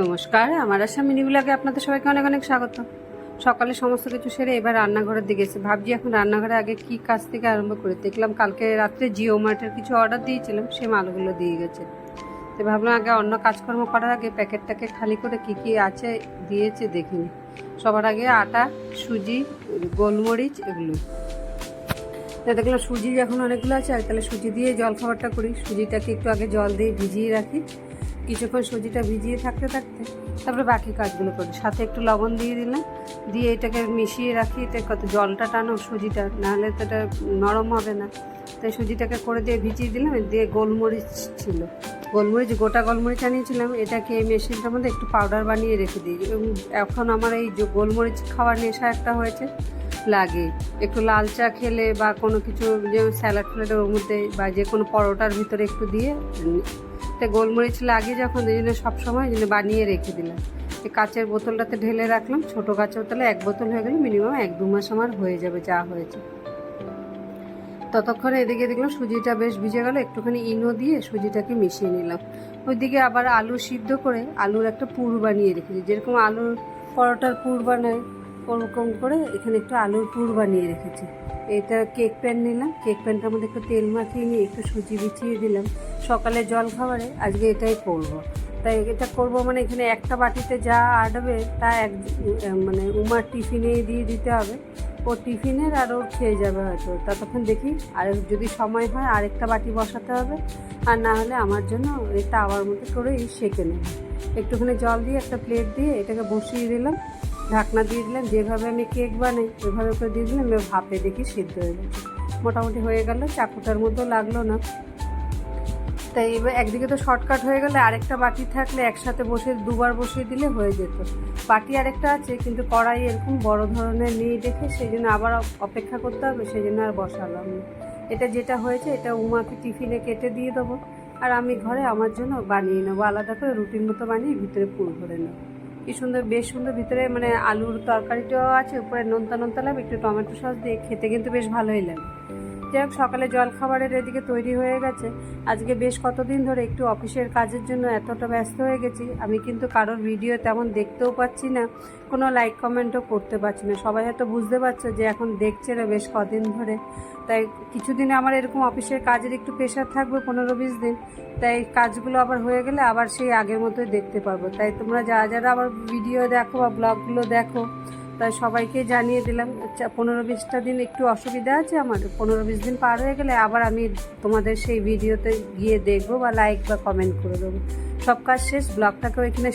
নমস্কার, আমার আশা মিনিগুলাকে আপনাদের সবাইকে অনেক অনেক স্বাগত। সকালে সমস্ত কিছু সেরে এবার রান্নাঘরের দিকে এসে ভাবছি এখন রান্নাঘরে আগে কি কাজ থেকে আরম্ভ করে। দেখলাম কালকে রাত্রে জিও মার্টের কিছু অর্ডার দিয়েছিলাম সে মালগুলো দিয়ে গেছে। তো ভাবলাম আগে অন্য কাজকর্ম করার আগে প্যাকেটটাকে খালি করে কি কি আছে দিয়েছে দেখিনি। সবার আগে আটা, সুজি, গোলমরিচ এগুলো। দেখলাম সুজি যখন অনেকগুলো আছে আর তাহলে সুজি দিয়ে জল খাবারটা করি। সুজিটাকে একটু আগে জল দিয়ে ভিজিয়ে রাখি। কিছুক্ষণ সুজিটা ভিজিয়ে থাকতে থাকতে তারপরে বাকি কাজগুলো করি। সাথে একটু লবণ দিয়ে দিলাম। দিয়ে এটাকে মিশিয়ে রাখি এটা কত জলটা টানো সুজিটা নাহলে তো এটা নরম হবে না। তাই সুজিটাকে করে দিয়ে ভিজিয়ে দিলাম, দিয়ে গোলমরিচ ছিল। গোলমরিচ, গোটা গোলমরিচ আনিয়েছিলাম। এটাকে এই মেশিনটার মধ্যে একটু পাউডার বানিয়ে রেখে দিই। এখন আমার এই যে গোলমরিচ খাওয়ার নেশা একটা হয়েছে। লাগে। একটু লাল চা খেলে বা কোনো কিছু যে স্যালাড ফ্যালাডের ওর মধ্যে বা যে কোনো পরোটার ভিতরে একটু দিয়ে তা গোলমরিচ লাগে যখন এই জন্য সবসময় জন্য বানিয়ে রেখে দিলাম। কাচের বোতলটাতে ঢেলে রাখলাম, ছোটো কাচের বোতলে এক বোতল হয়ে গেলে মিনিমাম এক দু মাস আমার হয়ে যাবে যা হয়েছে। ততক্ষণে এদিকে দেখলাম সুজিটা বেশ ভিজে গেল, একটুখানি ইনো দিয়ে সুজিটাকে মিশিয়ে নিলাম। ওইদিকে আবার আলু সিদ্ধ করে আলুর একটা পুর বানিয়ে রেখেছি। যেরকম আলুর পরোটার পুর বানায় ওরকম করে এখানে একটু আলুর পুর বানিয়ে রেখেছি। এটা কেক প্যান নিলাম। কেক প্যানটার মধ্যে একটু তেল মাখিয়ে নিয়ে একটু সুজি বিছিয়ে দিলাম। সকালে জল খাবারে আজকে এটাই করব। তাই এটা করব মানে এখানে একটা বাটিতে যা আটবে তা এক মানে উমার টিফিনে দিয়ে দিতে হবে। ও টিফিনের আর ওর খেয়ে যাবে হয়তো। ততক্ষণ দেখি আর যদি সময় হয় আরেকটা বাটি বসাতে হবে। আর না হলে আমার জন্য এটা আবার মতো করেই সেঁকে নেব। একটুখানি জল দিয়ে একটা প্লেট দিয়ে এটাকে বসিয়ে দিলাম। ঢাকনা দিয়ে দিলাম যেভাবে আমি কেক বানাই, ওইভাবে করে দিয়ে দিলাম ভাপে দেখি সিদ্ধ হয়ে গেছে। মোটামুটি হয়ে গেল, চাকুটার মধ্যেও লাগল না। তাই এবার একদিকে তো শর্টকাট হয়ে গেলে, আরেকটা বাটি থাকলে একসাথে বসে, দুবার বসিয়ে দিলে হয়ে যেত। বাটি আরেকটা আছে, কিন্তু কড়াই এরকম বড় ধরনের নিয়ে দেখে, সেই জন্য আবার অপেক্ষা করতে হবে, সেই জন্য আর বসালাম না। এটা যেটা হয়েছে, এটা উমাকে টিফিনে কেটে দিয়ে দেবো। আর আমি ঘরে আমার জন্য বানিয়ে নেব, আলাদা করে রুটির মতো বানিয়ে ভিতরে পুর ভরে নেব। কি সুন্দর, বেশ সুন্দর। ভিতরে মানে আলুর তরকারিটাও আছে, উপরে নোনতা নোনতা লাগবে একটু টমেটো সস দিয়ে খেতে কিন্তু বেশ ভালোই লাগে। যাই হোক সকালে জল খাবারের এদিকে তৈরি হয়ে গেছে। আজকে বেশ কতদিন ধরে একটু অফিসের কাজের জন্য এতটা ব্যস্ত হয়ে গেছি। আমি কিন্তু কারোর ভিডিও তেমন দেখতেও পাচ্ছি না, কোনো লাইক কমেন্টও করতে পারছি না। সবাই হয়তো বুঝতে পারছ যে এখন দেখছে না বেশ কদিন ধরে। তাই কিছুদিনে আমার এরকম অফিসের কাজের একটু প্রেশার থাকবে পনেরো বিশ দিন, তাই কাজগুলো আবার হয়ে গেলে আবার সেই আগের মতোই দেখতে পারব। তাই তোমরা যারা যারা আবার ভিডিও দেখো বা ব্লগগুলো দেখো তাই সবাইকে জানিয়ে দিলাম আচ্ছা, পনেরো বিশটা দিন একটু অসুবিধা আছে আমার পনেরো বিশ দিন পার হয়ে গেলে আবার আমি তোমাদের সেই ভিডিওতে গিয়ে দেখব বা লাইক বা কমেন্ট করে দেবো। সব কাজ শেষ ব্লগটাকেও এখানে